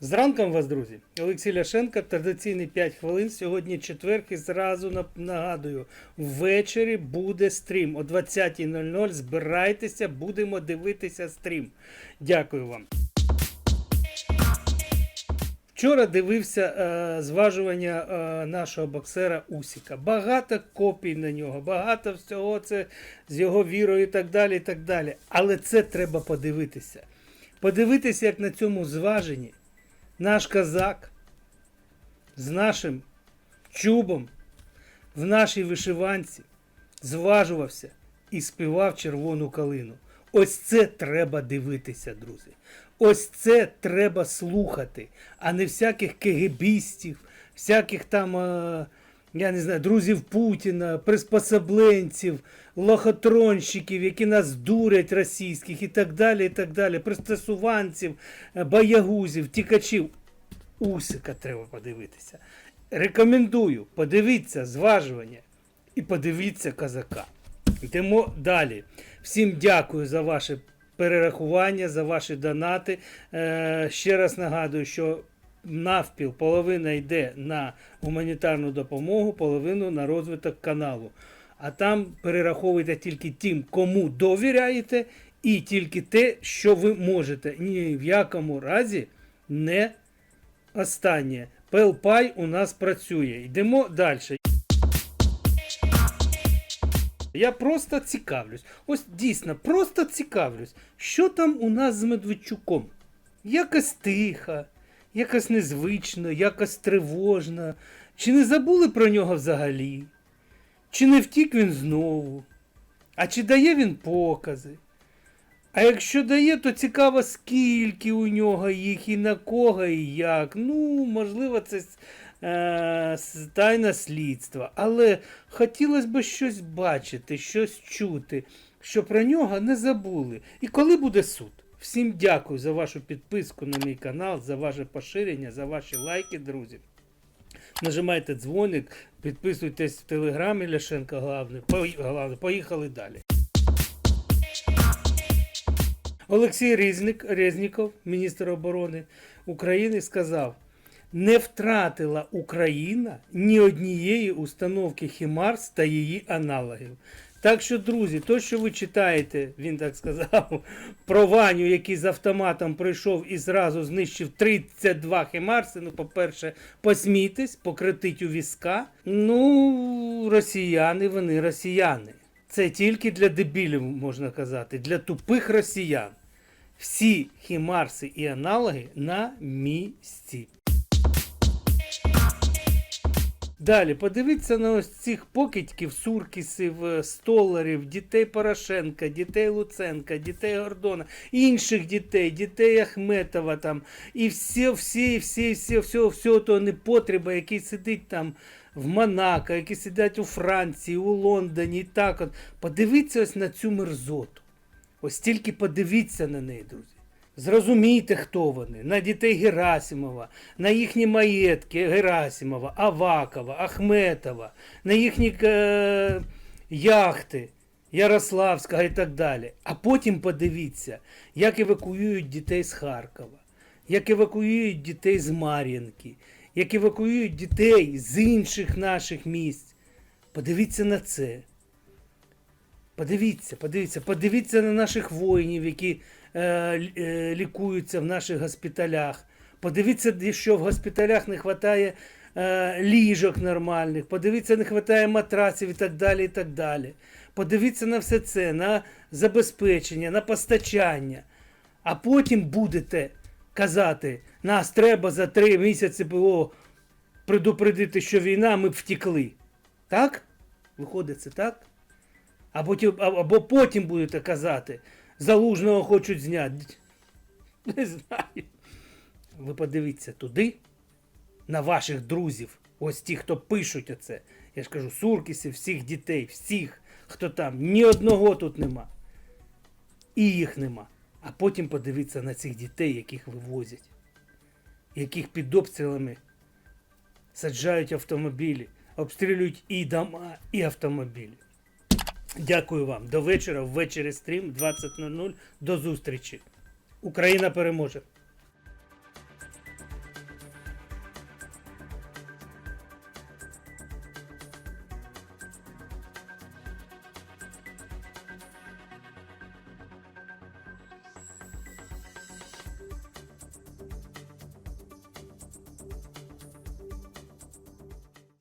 Зранком вас, друзі, Олексій Ляшенко, традиційний 5 хвилин. Сьогодні четверг і зразу нагадую, ввечері буде стрім. О 20.00 збирайтеся, будемо дивитися стрім. Дякую вам. Вчора дивився е, зважування е, нашого боксера Усіка. Багато копій на нього, багато всього це з його вірою і так далі. і так далі. Але це треба подивитися. Подивитися, як на цьому зваженні наш козак з нашим чубом в нашій вишиванці зважувався і співав червону калину. Ось це треба дивитися, друзі. Ось це треба слухати, а не всяких кегебістів, всяких там, е, я не знаю, друзів Путіна, приспособленців, лохотронщиків, які нас дурять російських і так далі, і так далі, пристосуванців, е, боягузів, тікачів. Усика треба подивитися. Рекомендую, подивіться зважування і подивіться козака. Йдемо далі. Всім дякую за ваше перерахування, за ваші донати. Е, ще раз нагадую, що навпіл половина йде на гуманітарну допомогу, половину на розвиток каналу. А там перераховуйте тільки тим, кому довіряєте, і тільки те, що ви можете. Ні в якому разі не останнє. Пелпай у нас працює. Йдемо далі. Я просто цікавлюсь. Ось дійсно, просто цікавлюсь, що там у нас з Медведчуком. Якось тихо, якось незвично, якось тривожно. Чи не забули про нього взагалі? Чи не втік він знову? А чи дає він покази? А якщо дає, то цікаво, скільки у нього їх і на кого і як. Ну, можливо, це е, тайна слідства. Але хотілося б щось бачити, щось чути, що про нього не забули. І коли буде суд? Всім дякую за вашу підписку на мій канал, за ваше поширення, за ваші лайки, друзі. Нажимайте дзвоник, підписуйтесь в телеграмі Ляшенка. Главне. Поїхали далі. Олексій Різник, Резніков, міністр оборони України, сказав: не втратила Україна ні однієї установки Хімарс та її аналогів. Так що, друзі, то, що ви читаєте, він так сказав, про Ваню, який з автоматом прийшов і зразу знищив 32 Хімарси. Ну, по-перше, посмійтесь, покритить у візка. Ну, росіяни, вони росіяни. Це тільки для дебілів, можна казати, для тупих росіян. Всі хімарси і аналоги на місці. Далі, подивіться на ось цих покидьків, суркісів, е, столарів, дітей Порошенка, дітей Луценка, дітей Гордона, інших дітей, дітей Ахметова там, і всі, всі, всі, всі, всього, всього того непотреба, який сидить там в Монако, які сидять у Франції, у Лондоні і так от. Подивіться ось на цю мерзоту. Ось тільки подивіться на неї, друзі. Зрозумійте, хто вони. На дітей Герасимова, на їхні маєтки Герасимова, Авакова, Ахметова, на їхні е, яхти Ярославського і так далі. А потім подивіться, як евакуюють дітей з Харкова, як евакуюють дітей з Мар'їнки, як евакуюють дітей з інших наших місць. Подивіться на це. Подивіться, подивіться, подивіться на наших воїнів, які лікуються в наших госпіталях. Подивіться, що в госпіталях не вистачає е, ліжок нормальних, подивіться, не вистачає матраців і так далі. і так далі. Подивіться на все це, на забезпечення, на постачання. А потім будете казати, нас треба за три місяці було предупредити, що війна, ми б втекли. Так? Виходить, це так? А потім, а- або потім будете казати, залужного хочуть зняти. Не знаю. Ви подивіться туди, на ваших друзів, ось ті, хто пишуть оце. Я ж кажу, суркісів, всіх дітей, всіх, хто там, ні одного тут нема. І їх нема. А потім подивіться на цих дітей, яких вивозять, яких під обстрілами саджають автомобілі, обстрілюють і дома, і автомобілі. Дякую вам. До вечора. Ввечері стрім 20.00. До зустрічі. Україна переможе.